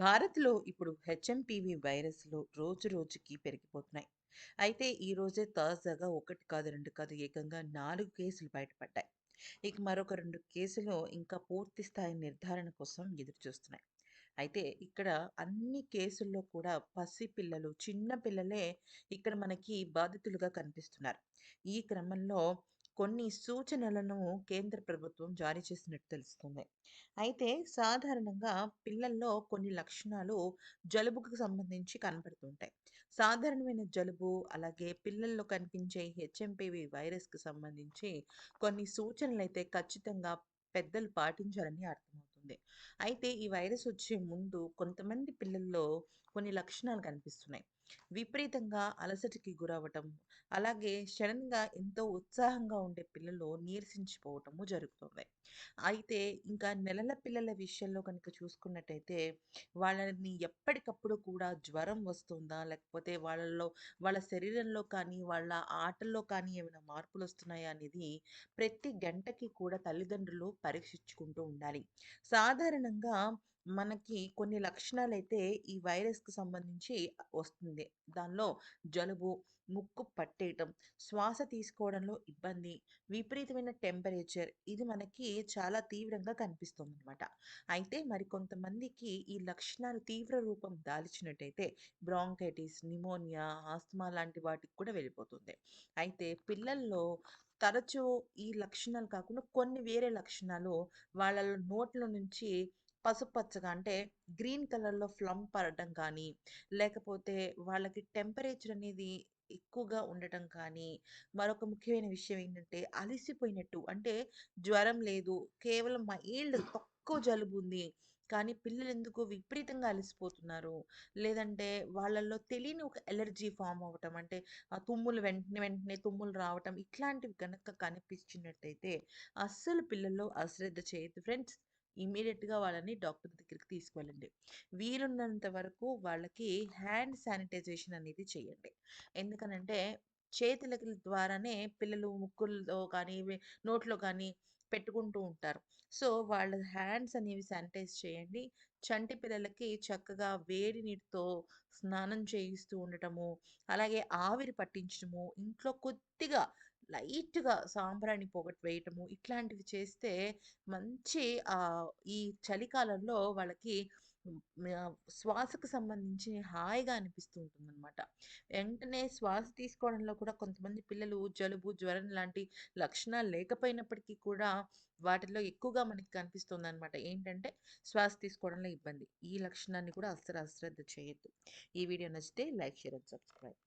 భారత్‌లో ఇప్పుడు హెచ్ఎంపీవీ వైరస్‌లు రోజు రోజుకి పెరిగిపోతున్నాయి. అయితే ఈరోజే తాజాగా ఒకటి కాదు, రెండు కాదు ఏకంగా నాలుగు కేసులు బయటపడ్డాయి. ఇక మరొక రెండు కేసులు ఇంకా పూర్తి స్థాయి నిర్ధారణ కోసం ఎదురు చూస్తున్నాయి. అయితే ఇక్కడ అన్ని కేసుల్లో కూడా పసిపిల్లలు, చిన్న పిల్లలే ఇక్కడ మనకి బాధితులుగా కనిపిస్తున్నారు. ఈ క్రమంలో కొన్ని సూచనలను కేంద్ర ప్రభుత్వం జారీ చేసినట్టు తెలుస్తుంది. అయితే సాధారణంగా పిల్లల్లో కొన్ని లక్షణాలు జలుబుకు సంబంధించి కనపడుతుంటాయి. సాధారణమైన జలుబు, అలాగే పిల్లల్లో కనిపించే హెచ్ఎంపీవీ వైరస్‌కి సంబంధించి కొన్ని సూచనలు అయితే ఖచ్చితంగా పెద్దలు పాటించాలని అర్థమవుతుంది. అయితే ఈ వైరస్ వచ్చే ముందు కొంతమంది పిల్లల్లో కొన్ని లక్షణాలు కనిపిస్తున్నాయి. విపరీతంగా అలసటకి గురవ్వటం, అలాగే సడన్గా ఎంతో ఉత్సాహంగా ఉండే పిల్లలు నీరసించిపోవటము జరుగుతుంది. అయితే ఇంకా నెలల పిల్లల విషయంలో కనుక చూసుకున్నట్టయితే వాళ్ళని ఎప్పటికప్పుడు కూడా జ్వరం వస్తుందా? లేకపోతే వాళ్ళలో వాళ్ళ శరీరంలో కానీ, వాళ్ళ ఆటల్లో కానీ ఏమైనా మార్పులు వస్తున్నాయా అనేది ప్రతి గంటకి కూడా తల్లిదండ్రులు పరీక్షించుకుంటూ ఉండాలి. సాధారణంగా మనకి కొన్ని లక్షణాలు అయితే ఈ వైరస్‌కి సంబంధించి వస్తుంది. దానిలో జలుబు, ముక్కు పట్టేయటం, శ్వాస తీసుకోవడంలో ఇబ్బంది, విపరీతమైన టెంపరేచర్ ఇది మనకి చాలా తీవ్రంగా కనిపిస్తుంది అనమాట అయితే మరి కొంతమందికి ఈ లక్షణాలు తీవ్ర రూపం దాల్చినట్టయితే బ్రాంకైటిస్, నిమోనియా ఆస్తమా లాంటి వాటికి కూడా వెళ్ళిపోతుంది. అయితే పిల్లల్లో తరచూ ఈ లక్షణాలు కాకుండా కొన్ని వేరే లక్షణాలు వాళ్ళ నోట్ల నుంచి పసుపచ్చగా అంటే గ్రీన్ కలర్‌లో ఫ్లమ్ పడటం కానీ, లేకపోతే వాళ్ళకి టెంపరేచర్ అనేది ఎక్కువగా ఉండటం కానీ, మరొక ముఖ్యమైన విషయం ఏంటంటే అలిసిపోయినట్టు అంటే జ్వరం లేదు. కేవలం మైల్డ్ తక్కువ జలుబు ఉంది కానీ పిల్లలు ఎందుకు విపరీతంగా అలసిపోతున్నారు. లేదంటే వాళ్ళల్లో తెలియని ఒక ఎలర్జీ ఫామ్ అవ్వటం. అంటే ఆ తుమ్ములు వెంటనే వెంటనే తుమ్ములు రావటం. ఇట్లాంటివి కనుక కనిపించినట్టయితే అస్సలు పిల్లల్లో అశ్రద్ధ చేయదు ఫ్రెండ్స్. ఇమీడియట్గా వాళ్ళని డాక్టర్ దగ్గరికి తీసుకువెళ్ళండి. వీలున్నంత వరకు వాళ్ళకి హ్యాండ్ శానిటైజేషన్ అనేది చేయండి. ఎందుకనంటే చేతుల ద్వారానే పిల్లలు ముక్కుల్లో కానీ, నోట్లో కానీ పెట్టుకుంటూ ఉంటారు. సో, వాళ్ళ హ్యాండ్స్ అనేవి శానిటైజ్ చేయండి. చంటి పిల్లలకి చక్కగా వేడి నీటితో స్నానం చేయిస్తూ ఉండటము, అలాగే ఆవిరి పట్టించడము, ఇంట్లో కొద్దిగా లైట్‌గా సాంబ్రాణి పొగట్ వేయటము, ఇట్లాంటివి చేస్తే మంచి ఈ చలికాలంలో వాళ్ళకి శ్వాసకు సంబంధించి హాయిగా అనిపిస్తూ ఉంటుందనమాట. వెంటనే శ్వాస తీసుకోవడంలో కూడా కొంతమంది పిల్లలు జలుబు, జ్వరం లాంటి లక్షణాలు లేకపోయినప్పటికీ కూడా వాటిల్లో ఎక్కువగా మనకి కనిపిస్తుంది అనమాట ఏంటంటే శ్వాస తీసుకోవడంలో ఇబ్బంది. ఈ లక్షణాన్ని కూడా అస్సలు అశ్రద్ధ చేయొద్దు. ఈ వీడియో నచ్చితే లైక్, షేర్ అండ్ సబ్స్క్రైబ్.